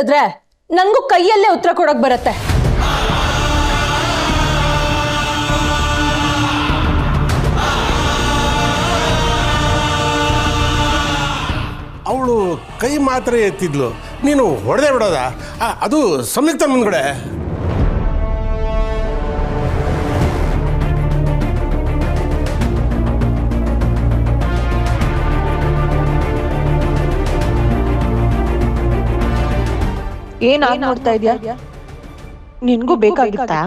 ಮಾತಾಡಿದ್ರೆ ನನಗೂ ಕೈಯಲ್ಲೇ ಉತ್ತರ ಕೊಡಕ್ ಬರುತ್ತೆ. ಅವಳು ಕೈ ಮಾತ್ರ ಎತ್ತಿದ್ಲು. ನೀನು ಹೊಡೆದೇ ಬಿಡೋದಾ? ಅದು ಸಂಯುಕ್ತ ಮುಂದ್ಗಡೆ. ಏನ್ ಆಗ್ ನೋಡ್ತಾ ಇದ್ಯಾ? ನಿನ್ಗೂ ಬೇಕಾಗಿತ್ತಾ?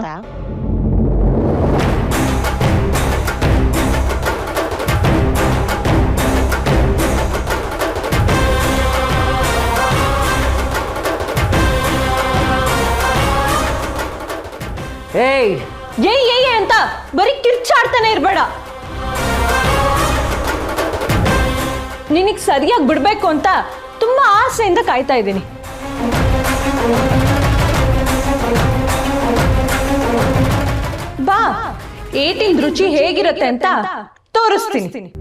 ಏಯ್ ಏಯ್ ಏಯ್ ಅಂತ ಬರೀ ಕಿರ್ಚಾಡ್ತಾನೆ ಇರ್ಬೇಡ. ನಿನಗ್ ಸರಿಯಾಗಿ ಬಿಡ್ಬೇಕು ಅಂತ ತುಂಬಾ ಆಸೆಯಿಂದ ಕಾಯ್ತಾ ಇದ್ದೀನಿ. ಬಾ. ಏಟಿನ್ ರುಚಿ ಹೇಗಿರುತ್ತೆ ಅಂತ ತೋರಿಸ್ತೀನಿ.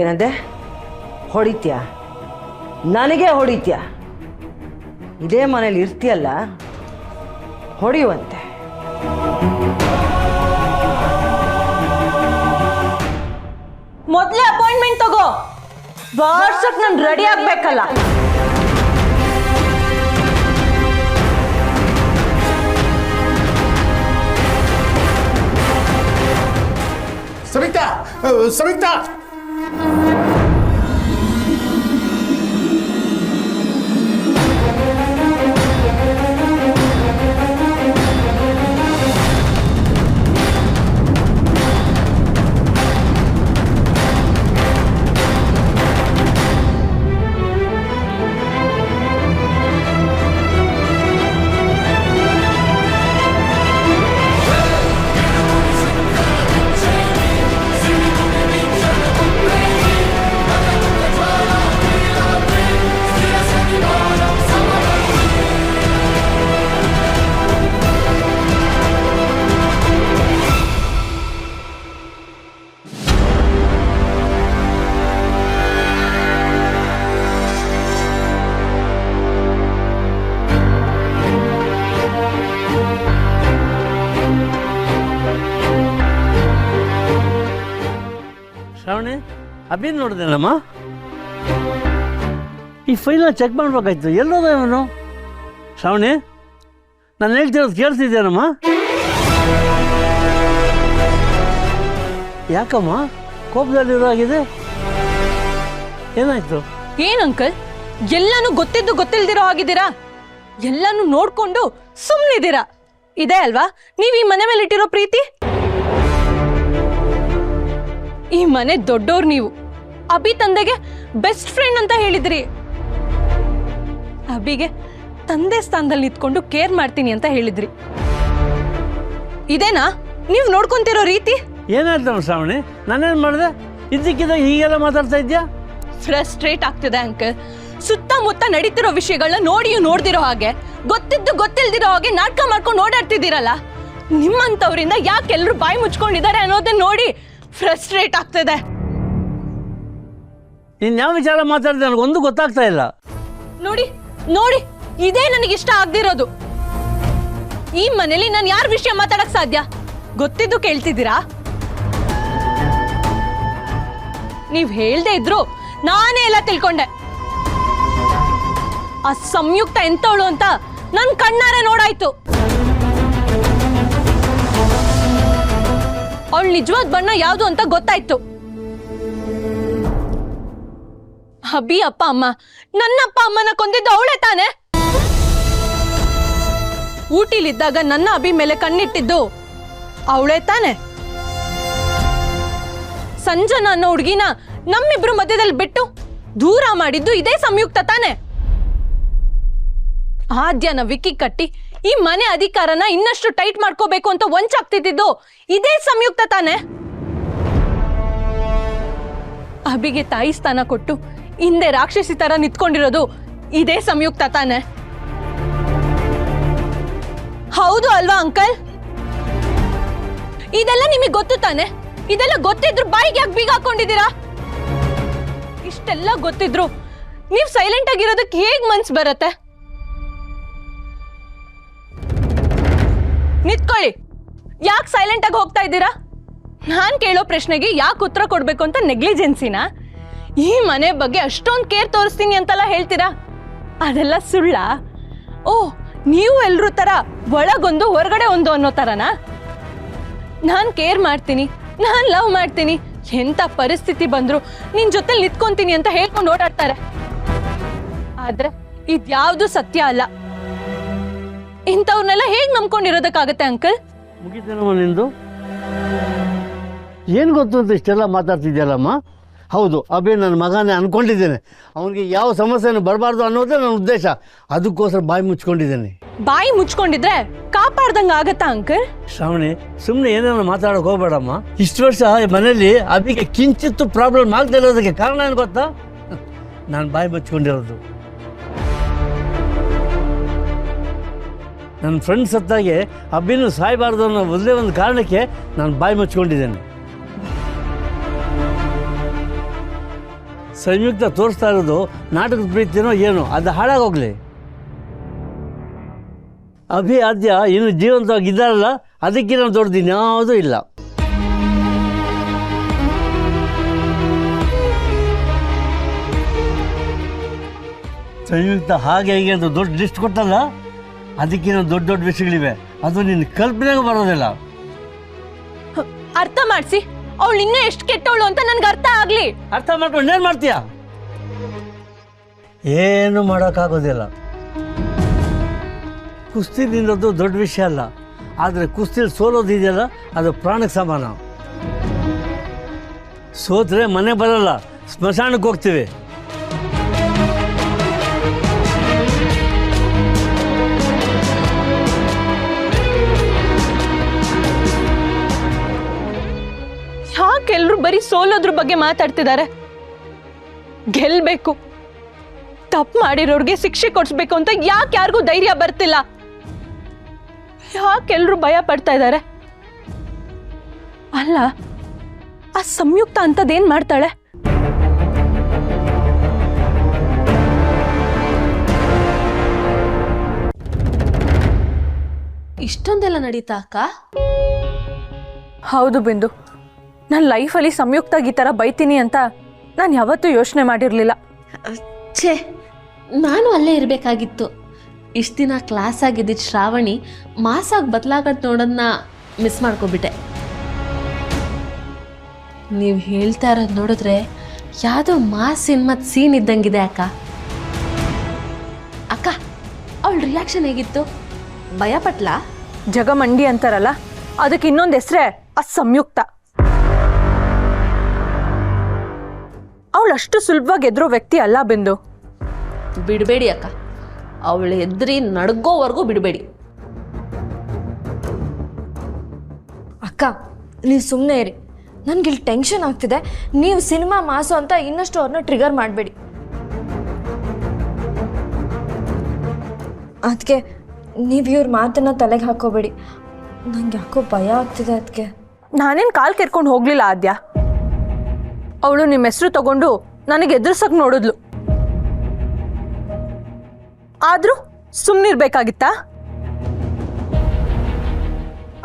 ಏನಂದೆ? ಹೊಡಿತ್ಯಾ? ನನಗೆ ಹೊಡಿತ್ಯಾ? ಇದೇ ಮನೇಲಿ ಇರ್ತೀಯಲ್ಲ ಹೊಡೆಯುವಂತೆ. ಮೊದಲೇ ಅಪಾಯಿಂಟ್ಮೆಂಟ್ ತಗೋ. ವಾಟ್ಸಪ್ ನಾನು ರೆಡಿ ಆಗ್ಬೇಕಲ್ಲ. ಸವಿತಾ ಆ, ಅಭಿನ್ ನೋಡಿದೆನಮ್ಮ ಈ ಫೈಲ್ನ ಚೆಕ್ ಮಾಡ್ಬೇಕಾಯ್ತು. ಎಲ್ಲೋದ ಇವನು? ಶ್ರಾವಣಿ, ನಾನು ಹೇಳ್ತಿರೋದು ಕೇಳ್ತಿದ್ದೇನಮ್ಮ ಯಾಕಮ್ಮ? ಕೋಪದಲ್ಲಿರೋ ಆಗಿದೆ ಏನಾಯ್ತು? ಏನ್ ಅಂಕಲ್? ಎಲ್ಲಾನು ಗೊತ್ತಿದ್ದು ಗೊತ್ತಿಲ್ದಿರೋ ಆಗಿದ್ದೀರಾ ಎಲ್ಲಾನು ನೋಡ್ಕೊಂಡು ಸುಮ್ಮನಿದ್ದೀರಾ ಇದೆ ಅಲ್ವಾ? ನೀವು ಈ ಮನೆ ಮೇಲೆ ಇಟ್ಟಿರೋ ಪ್ರೀತಿ? ಈ ಮನೆ ದೊಡ್ಡೋರ್ ನೀವು. ಅಭಿ ತಂದೆಗೆ ಬೆಸ್ಟ್ ಫ್ರೆಂಡ್ ಅಂತ ಹೇಳಿದ್ರಿ. ಅಭಿಗೆ ತಂದೆ ಸ್ಥಾನದಲ್ಲಿ ನಿಂತ್ಕೊಂಡು ಕೇರ್ ಮಾಡ್ತೀನಿ ಅಂತ ಹೇಳಿದ್ರಿ. ಇದೇನಾ? ನೀವು ನೋಡ್ಕೊಂತಿರೋ ರೀತಿ? ಏನಾಯ್ತಮ್ಮ ಶ್ರಾವಣಿ? ನಾನೇನು ಮಾಡಿದೆ? ಇದ್ದಕ್ಕಿದ್ದಾಗ ಹೀಗೆಲ್ಲ ಮಾತಾಡ್ತಾ ಇದ್ಯಾ? ಫ್ರಸ್ಟ್ರೇಟ್ ಆಗ್ತಿದೆ ಅಂಕಲ್ ಸುತ್ತಮುತ್ತ ನಡೀತಿರೋ ವಿಷಯಗಳನ್ನ ನೋಡಿಯೂ ನೋಡ್ದಿರೋ ಹಾಗೆ ಗೊತ್ತಿದ್ದು ಗೊತ್ತಿಲ್ದಿರೋ ಹಾಗೆ ನಾಟಕ ಮಾಡ್ಕೊಂಡು ಓಡಾಡ್ತಿದ್ದೀರಲ್ಲ? ನಿಮ್ಮಂತವರಿಂದ ಯಾಕೆ ಎಲ್ಲರೂ ಬಾಯಿ ಮುಚ್ಕೊಂಡಿದ್ದಾರೆ ಅನ್ನೋದನ್ನ ನೋಡಿ ಫ್ರಸ್ಟ್ರೇಟ್ ಆಗ್ತಿದೆ. ಯಾವ ವಿಚಾರ ಮಾತಾಡಿದೆ ಒಂದು ಗೊತ್ತಾಗ್ತಾ ಇಲ್ಲ. ನೋಡಿ ನೋಡಿ, ಇದೇ ನನಗೆ ಇಷ್ಟ ಆಗ್ದಿರೋದು. ಈ ಮನೇಲಿ ನಾನು ಯಾರ ವಿಷಯ ಮಾತಾಡಕ್ ಸಾಧ್ಯ? ಗೊತ್ತಿದ್ದು ಕೇಳ್ತಿದ್ದೀರಾ? ನೀವ್ ಹೇಳ್ದೆ ಇದ್ರು ನಾನೇ ಎಲ್ಲ ತಿಳ್ಕೊಂಡೆ. ಆ ಸಂಯುಕ್ತ ಎಂತವಳು ಅಂತ ನನ್ ಕಣ್ಣಾರೆ ನೋಡಾಯ್ತು. ಅವಳು ನಿಜವಾದ ಬಣ್ಣ ಯಾವುದು ಅಂತ ಗೊತ್ತಾಯ್ತು. ಅಬ್ಬಿ ಅಪ್ಪ ಅಮ್ಮ. ನನ್ನ ಅಪ್ಪ ಅಮ್ಮನ ಕೊಂದಿದ್ದು ಅವಳೆ ತಾನೆ? ಊಟಿಲಿದ್ದಾಗ ನನ್ನ ಅಭಿ ಮೇಲೆ ಕಣ್ಣಿಟ್ಟಿದ್ದು ಅವಳೇ ತಾನೆ? ಸಂಜನ ಅನ್ನೋ ಹುಡುಗಿನ ನಮ್ಮಿಬ್ರು ಮಧ್ಯದಲ್ಲಿ ಬಿಟ್ಟು ದೂರ ಮಾಡಿದ್ದು ಇದೇ ಸಂಯುಕ್ತ ತಾನೆ? ಆದ್ಯನ ವಿಕ್ಕಿ ಕಟ್ಟಿ ಈ ಮನೆ ಅಧಿಕಾರನ ಇನ್ನಷ್ಟು ಟೈಟ್ ಮಾಡ್ಕೋಬೇಕು ಅಂತ ವಂಚಾಗ್ತಿದ್ದು ಇದೇ ಸಂಯುಕ್ತ ತಾನೆ? ಅಭಿಗೆ ತಾಯಿ ಸ್ಥಾನ ಕೊಟ್ಟು ಹಿಂದೆ ರಾಕ್ಷಸಿ ತರ ನಿಂತ್ಕೊಂಡಿರೋದು ಇದೇ ಸಂಯುಕ್ತ ತಾನೆ. ಹೌದು ಅಲ್ವಾ ಅಂಕಲ್? ಇದೆಲ್ಲ ನಿಮಗೆ ಗೊತ್ತು ತಾನೆ? ಇದೆಲ್ಲ ಗೊತ್ತಿದ್ರು ಬಾಯಿಗೆ ಯಾಕೆ ಬೀಗ ಹಾಕೊಂಡಿದ್ದೀರಾ? ಇಷ್ಟೆಲ್ಲ ಗೊತ್ತಿದ್ರು ನೀವು ಸೈಲೆಂಟ್ ಆಗಿರೋದಕ್ಕೆ ಹೇಗ್ ಮನ್ಸ್ ಬರತ್ತೆ? ನಿತ್ಕೊಳ್ಳಿ. ಯಾಕೆ ಸೈಲೆಂಟ್ ಆಗಿ ಹೋಗ್ತಾ ಇದ್ದೀರಾ? ನಾನು ಕೇಳೋ ಪ್ರಶ್ನೆಗೆ ಯಾಕೆ ಉತ್ತರ ಕೊಡಬೇಕು ಅಂತ ನೆಗ್ಲಿಜೆನ್ಸಿನ ಈ ಮನೆ ಬಗ್ಗೆ ಅಷ್ಟೊಂದು ಕೇರ್ ತೋರಿಸ್ತೀನಿ ಅಂತೆಲ್ಲ ಹೇಳ್ತೀರಾ? ಅದೆಲ್ಲ ಸುಳ್ಳ? ಓ, ನೀವು ಎಲ್ಲರೂ ತರ ಒಳಗೊಂದು ಹೊರಗಡೆ ಒಂದು ಅನ್ನೋ ಥರನಾ ನಾನು ಕೇರ್ ಮಾಡ್ತೀನಿ, ನಾನು ಲವ್ ಮಾಡ್ತೀನಿ. ಎಂಥ ಪರಿಸ್ಥಿತಿ ಬಂದರೂ ನಿನ್ನ ಜೊತೆ ನಿಂತ್ಕೊಂತೀನಿ ಅಂತ ಹೇಳ್ಕೊಂಡು ಓಡಾಡ್ತಾರೆ. ಆದ್ರೆ ಇದ್ಯಾವುದು ಸತ್ಯ ಅಲ್ಲ. ಇಂಥವ್ರನ್ನೆಲ್ಲ ಹೇಗೆ ನಂಬ್ಕೊಂಡಿರೋದಕ್ಕಾಗತ್ತೆ, ಅಂಕಲ್? ಮುಗಿತೇನಮ್ಮ ನಿಂದು? ಏನು ಗೊತ್ತು ಅಂತ ಇಷ್ಟೆಲ್ಲ ಮಾತಾಡ್ತಿದ್ಯಲ್ಲಮ್ಮ? ಹೌದು ಅಭಿ ನನ್ನ ಮಗನೇ ಅಂದ್ಕೊಂಡಿದ್ದೇನೆ ಅವನಿಗೆ ಯಾವ ಸಮಸ್ಯೆನೂ ಬರಬಾರ್ದು ಅನ್ನೋದೇ ನನ್ನ ಉದ್ದೇಶ. ಅದಕ್ಕೋಸ್ಕರ ಬಾಯಿ ಮುಚ್ಕೊಂಡಿದ್ದೇನೆ. ಬಾಯಿ ಮುಚ್ಕೊಂಡಿದ್ರೆ ಕಾಪಾಡ್ದಂಗ ಆಗತ್ತಾ ಅಂಕಲ್? ಶ್ರಾವಣಿ ಸುಮ್ಮನೆ ಏನೇನೋ ಮಾತಾಡೋಕೆ ಹೋಗ್ಬೇಡಮ್ಮ. ಇಷ್ಟು ವರ್ಷ ಮನೇಲಿ ಅಭಿಗೆ ಕಿಂಚಿತ್ತು ಪ್ರಾಬ್ಲಮ್ ಆಗದೆ ಇರೋದಕ್ಕೆ ಕಾರಣ ಏನು ಗೊತ್ತಾ? ನಾನು ಬಾಯಿ ಮುಚ್ಕೊಂಡಿರೋದು. ನನ್ನ ಫ್ರೆಂಡ್ಸ್ ಹತ್ತಾಗೆ ಅಭಿನೂ ಸಾಯಬಾರ್ದು ಅನ್ನೋ ಒಂದೇ ಒಂದು ಕಾರಣಕ್ಕೆ ನಾನು ಬಾಯಿ ಮುಚ್ಕೊಂಡಿದ್ದೇನೆ. ಸಂಯುಕ್ತ ತೋರಿಸ್ತಾ ಇರೋದು ನಾಟಕದ ಪ್ರೀತಿನೋ ಏನೋ, ಅದು ಹಾಳಾಗೋಗ್ಲಿ. ಅಭಿ ಆದ್ಯ ಇನ್ನು ಜೀವಂತವಾಗಿದ್ದಾರಲ್ಲ ಅದಕ್ಕಿಂತ ದೊಡ್ಡದು ಇನ್ಯಾವುದೂ ಇಲ್ಲ. ಸಂಯುಕ್ತ ಹಾಗೆ ಹೀಗೆ ಅಂತ ದೊಡ್ಡ ಲಿಸ್ಟ್ ಕೊಟ್ಟಲ್ಲ ಅದಕ್ಕಿಂತ ದೊಡ್ಡ ದೊಡ್ಡ ವಿಷಯಗಳಿವೆ. ಅದು ನಿನ್ನ ಕಲ್ಪನೆಗೂ ಬರೋದಿಲ್ಲ. ಅರ್ಥ ಮಾಡ್ಸಿ. ಅವಳು ಇನ್ನೂ ಎಷ್ಟು ಕೆಟ್ಟವಳು ಅಂತ ನನ್ಗೆ ಅರ್ಥ ಆಗ್ಲಿ. ಅರ್ಥ ಮಾಡ್ಕೊಂಡು ಏನು ಮಾಡ್ತೀಯ? ಏನು ಮಾಡೋಕ್ಕಾಗೋದಿಲ್ಲ. ಕುಸ್ತಿ ನಿನ್ನದು ದೊಡ್ಡ ವಿಷಯ ಅಲ್ಲ. ಆದರೆ ಕುಸ್ತಿಲಿ ಸೋಲೋದಿದೆಯಲ್ಲ ಅದು ಪ್ರಾಣಕ್ಕೆ ಸಮಾನ. ಸೋತ್ರೆ ಮನೆ ಬರಲ್ಲ ಸ್ಮಶಾನಕ್ಕೆ ಹೋಗ್ತೀವಿ. ಸೋಲೋದ್ರ ಬಗ್ಗೆ ಮಾತಾಡ್ತಿದ್ದಾರೆ ಗೆಲ್ಬೇಕು. ತಪ್ಪು ಮಾಡಿರೋರ್ಗೆ ಶಿಕ್ಷೆ ಕೊಡಿಸ್ಬೇಕು ಅಂತ ಯಾಕೆ ಯಾರಿಗೂ ಧೈರ್ಯ ಬರ್ತಿಲ್ಲ? ಯಾಕೆ ಎಲ್ರು ಭಯ ಪಡ್ತಾ ಇದ್ದಾರೆ ಅಲ್ಲ ಆ ಸಂಯುಕ್ತ ಅಂತದೇನ್ ಮಾಡ್ತಾಳೆ? ಇಷ್ಟೊಂದೆಲ್ಲ ನಡೀತಾ ಅಕ್ಕ? ಹೌದು ಬಿಂದು. ನನ್ನ ಲೈಫಲ್ಲಿ ಸಂಯುಕ್ತಾಗಿ ಈ ಥರ ಬೈತೀನಿ ಅಂತ ನಾನು ಯಾವತ್ತೂ ಯೋಚನೆ ಮಾಡಿರಲಿಲ್ಲ. ಛೇ ನಾನು ಅಲ್ಲೇ ಇರಬೇಕಾಗಿತ್ತು. ಇಷ್ಟು ದಿನ ಕ್ಲಾಸ್ ಆಗಿದ್ದಿದ್ದು ಶ್ರಾವಣಿ ಮಾಸಾಗಿ ಬದಲಾಗದ್ ನೋಡೋದನ್ನ ಮಿಸ್ ಮಾಡ್ಕೊಬಿಟ್ಟೆ. ನೀವು ಹೇಳ್ತಾ ಇರೋದು ನೋಡಿದ್ರೆ ಯಾವುದೋ ಮಾಸ್ ಮತ್ತು ಸೀನ್ ಇದ್ದಂಗಿದೆ ಅಕ್ಕ. ಅಕ್ಕ ಅವಳ ರಿಯಾಕ್ಷನ್ ಹೇಗಿತ್ತು? ಭಯ ಪಟ್ಲಾ? ಜಗಮಂಡಿ ಅಂತಾರಲ್ಲ ಅದಕ್ಕೆ ಇನ್ನೊಂದು ಹೆಸರೇ ಆ ಅವಳು ಅಷ್ಟು ಸುಲಭವಾಗಿ ಎದುರೋ ವ್ಯಕ್ತಿ ಅಲ್ಲ ಬಿಂದು. ಬಿಡಬೇಡಿ ಅಕ್ಕ. ಅವಳು ಎದ್ರಿ ನಡ್ಗೋವರೆಗೂ ಬಿಡಬೇಡಿ. ಅಕ್ಕ ನೀವು ಸುಮ್ಮನೆ ಇರಿ. ನನಗೆ ಇಲ್ಲಿ ಟೆನ್ಷನ್ ಆಗ್ತಿದೆ. ನೀವು ಸಿನಿಮಾ ಮಾಸು ಅಂತ ಇನ್ನಷ್ಟು ಅವ್ರನ್ನ ಟ್ರಿಗರ್ ಮಾಡಬೇಡಿ. ಅದಕ್ಕೆ ನೀವು ಇವ್ರ ಮಾತನ್ನ ತಲೆಗೆ ಹಾಕೋಬೇಡಿ. ನಂಗೆ ಯಾಕೋ ಭಯ ಆಗ್ತಿದೆ ಅದಕ್ಕೆ ನಾನೇನು ಕಾಲು ಕೆರ್ಕೊಂಡು ಹೋಗ್ಲಿಲ್ಲ ಆದ್ಯ? ಅವಳು ನಿಮ್ಮ ಹೆಸರು ತಗೊಂಡು ನನಗೆ ಎದುರ್ಸಕ್ ನೋಡಿದ್ಲು. ಆದ್ರೂ ಸುಮ್ಮನಿರ್ಬೇಕಾಗಿತ್ತಾ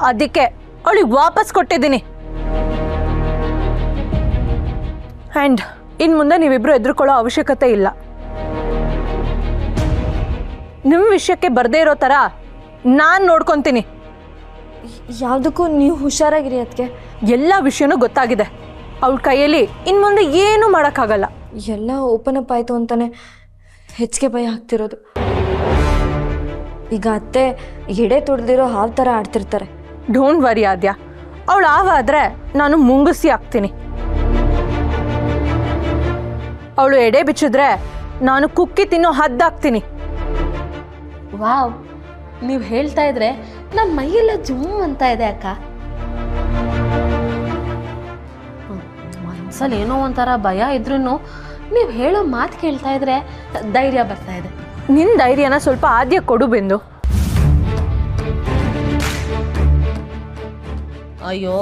ಅದಕ್ಕೆ ಅವಳಿಗೆ ವಾಪಸ್ ಕೊಟ್ಟಿದ್ದೀನಿ. ಆ್ಯಂಡ್ ಇನ್ನು ಮುಂದೆ ನೀವಿಬ್ರು ಎದುರುಕೊಳ್ಳೋ ಅವಶ್ಯಕತೆ ಇಲ್ಲ. ನಿಮ್ಮ ವಿಷಯಕ್ಕೆ ಬರದೇ ಇರೋ ಥರ ನಾನು ನೋಡ್ಕೊತೀನಿ. ಯಾವುದಕ್ಕೂ ನೀವು ಹುಷಾರಾಗಿರಿ ಅದಕ್ಕೆ ಎಲ್ಲ ವಿಷಯನೂ ಗೊತ್ತಾಗಿದೆ. ಅವಳ ಕೈಯಲ್ಲಿ ಇನ್ನು ಮುಂದೆ ಏನೂ ಮಾಡೋಕ್ಕಾಗಲ್ಲ. ಎಲ್ಲ ಓಪನ್ ಅಪ್ ಆಯಿತು ಅಂತಾನೆ ಹೆಚ್ಚಿಗೆ ಭಯ ಆಗ್ತಿರೋದು. ಈಗ ಅತ್ತೆ ಎಡೆ ತೊಡ್ದಿರೋ ಹಾವು ಥರ ಆಡ್ತಿರ್ತಾರೆ. Don't worry Aadya. ಅವಳು ಹಾವಾದರೆ ನಾನು ಮುಂಗುಸಿ ಹಾಕ್ತೀನಿ. ಅವಳು ಎಡೆ ಬಿಚ್ಚಿದ್ರೆ ನಾನು ಕುಕ್ಕಿ ತಿನ್ನೋ ಹದ್ದಾಗ್ತೀನಿ ವಾವ್ ನೀವು ಹೇಳ್ತಾ ಇದ್ರೆ ನನ್ನ ಮೈಯೆಲ್ಲ ಜುಮ್ ಅಂತ ಇದೆ ಅಕ್ಕ. ಮನ್ಸಲ್ಲಿ ಏನೋ ಒಂಥರ ಭಯ ಇದ್ರೂ ನೀವು ಹೇಳೋ ಮಾತು ಕೇಳ್ತಾ ಇದ್ರೆ ಧೈರ್ಯ ಬರ್ತಾ ಇದೆ. ನಿನ್ನ ಧೈರ್ಯನ ಸ್ವಲ್ಪ ಆದ್ಯ ಕೊಡು ಬೆಂದು. ಅಯ್ಯೋ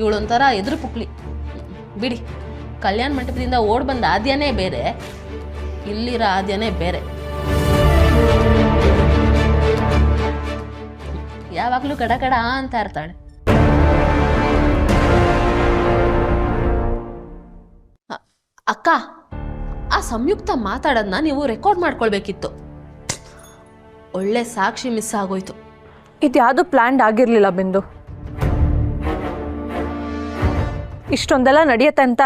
ಇವಳೊಂಥರ ಎದುರು ಪುಕ್ಲಿ. ಬಿಡಿ ಕಲ್ಯಾಣ ಮಂಟಪದಿಂದ ಓಡ್ ಬಂದ ಆದ್ಯನೇ ಬೇರೆ ಇಲ್ಲಿರೋ ಆದ್ಯನೇ ಬೇರೆ. ಯಾವಾಗಲೂ ಕಡ ಕಡ ಅಂತ ಇರ್ತಾಳೆ. ಅಕ್ಕ ಆ ಸಂಯುಕ್ತ ಮಾತಾಡೋದನ್ನ ನೀವು ರೆಕಾರ್ಡ್ ಮಾಡ್ಕೊಳ್ಬೇಕಿತ್ತು. ಒಳ್ಳೆ ಸಾಕ್ಷಿ ಮಿಸ್ ಆಗೋಯ್ತು. ಇದ್ಯಾವುದು ಪ್ಲ್ಯಾಂಡ್ ಆಗಿರಲಿಲ್ಲ ಬಿಂದು. ಇಷ್ಟೊಂದೆಲ್ಲ ನಡೆಯುತ್ತೆ ಅಂತ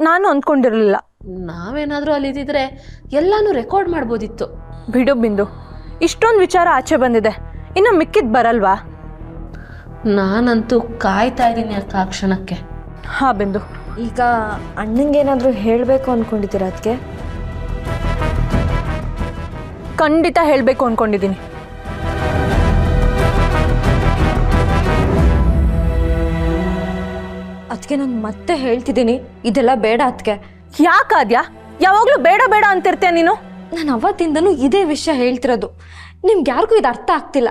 ನಾನು ಅಂದ್ಕೊಂಡಿರಲಿಲ್ಲ ನಾವೇನಾದರೂ ಅಲ್ಲಿದ್ದಿದ್ರೆ ಎಲ್ಲಾನು ರೆಕಾರ್ಡ್ ಮಾಡ್ಬೋದಿತ್ತು. ಬಿಡು ಬಿಂದು ಇಷ್ಟೊಂದು ವಿಚಾರ ಆಚೆ ಬಂದಿದೆ. ಇನ್ನು ಮಿಕ್ಕಿದ್ ಬರಲ್ವಾ? ನಾನಂತೂ ಕಾಯ್ತಾ ಇದ್ದೀನಿ ಅಕ್ಕ ಆ ಕ್ಷಣಕ್ಕೆ. ಹಾ ಬಿಂದು. ಈಗ ಅಣ್ಣಂಗೇನಾದರೂ ಹೇಳಬೇಕು ಅಂದ್ಕೊಂಡಿದ್ದೀರಾ ಅದಕ್ಕೆ ಖಂಡಿತ ಹೇಳಬೇಕು ಅಂದ್ಕೊಂಡಿದ್ದೀನಿ ಅದಕ್ಕೆ ನಾನು ಮತ್ತೆ ಹೇಳ್ತಿದ್ದೀನಿ ಇದೆಲ್ಲ ಬೇಡ ಅದಕ್ಕೆ ಯಾಕಾದ್ಯಾ ಯಾವಾಗಲೂ ಬೇಡ ಬೇಡ ಅಂತಿರ್ತೀಯ ನೀನು? ನಾನು ಅವತ್ತಿಂದನೂ ಇದೇ ವಿಷಯ ಹೇಳ್ತಿರೋದು. ನಿಮ್ಗೆ ಯಾರಿಗೂ ಇದು ಅರ್ಥ ಆಗ್ತಿಲ್ಲ.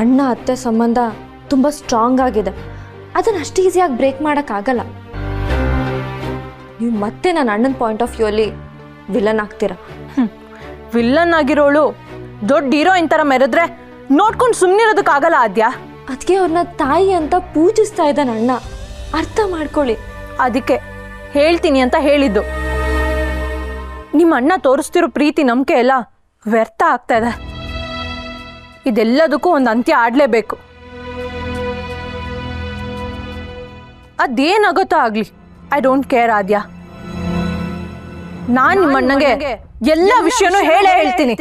ಅಣ್ಣ ಅತ್ತೆ ಸಂಬಂಧ ತುಂಬ ಸ್ಟ್ರಾಂಗ್ ಆಗಿದೆ. ಅದನ್ನು ಅಷ್ಟು ಈಸಿಯಾಗಿ ಬ್ರೇಕ್ ಮಾಡೋಕ್ಕಾಗಲ್ಲ ನೀವು ಮತ್ತೆ ನನ್ನ ಅಣ್ಣನ ಪಾಯಿಂಟ್ ಆಫ್ ವ್ಯೂ ಅಲ್ಲಿ ವಿಲನ್ ಆಗ್ತೀರಾ? ವಿಲ್ಲನ್ ಆಗಿರೋಳು ದೊಡ್ಡ ಹೀರೋಯಿನ್ ಥರ ಮೆರೆದ್ರೆ ನೋಡ್ಕೊಂಡು ಸುಮ್ಮನಿರೋದಕ್ಕಾಗಲ್ಲ ಆದ್ಯಾ? ಅದಕ್ಕೆ ಅವ್ರನ್ನ ತಾಯಿ ಅಂತ ಪೂಜಿಸ್ತಾ ಇದ್ದಾನೆ ಅಣ್ಣ. ಅರ್ಥ ಮಾಡ್ಕೊಳ್ಳಿ. ಅದಕ್ಕೆ ಹೇಳ್ತೀನಿ ಅಂತ ಹೇಳಿದ್ದು. ನಿಮ್ಮ ಅಣ್ಣ ತೋರಿಸ್ತಿರೋ ಪ್ರೀತಿ ನಂಬಿಕೆ ಎಲ್ಲ ವ್ಯರ್ಥ ಆಗ್ತಾ ಇದೆ. ಇದೆಲ್ಲದಕ್ಕೂ ಒಂದು ಅಂತ್ಯ ಆಡಲೇಬೇಕು. ಅದೇನಾಗುತ್ತೋ ಆಗಲಿ. I don't care Aadya. ನಾನು ನಿಮ್ಮ ಅಣ್ಣಗೆ ಎಲ್ಲ ವಿಷಯನೂ ಹೇಳೇ ಹೇಳ್ತೀನಿ.